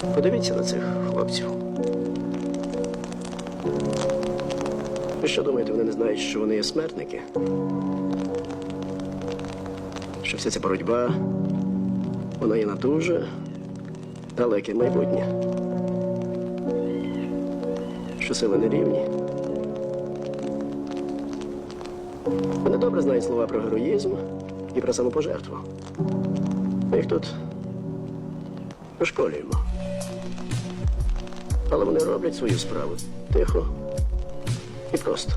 Подивіться на цих хлопців. Ви що думаєте, вони не знають, що вони є смертники? Що вся ця боротьба, вона є на дуже далеке майбутнє. Що сили не рівні. Вони добре знають слова про героїзм і про самопожертву. Ми їх тут вишколюємо. Але вони роблять свою справу тихо і просто.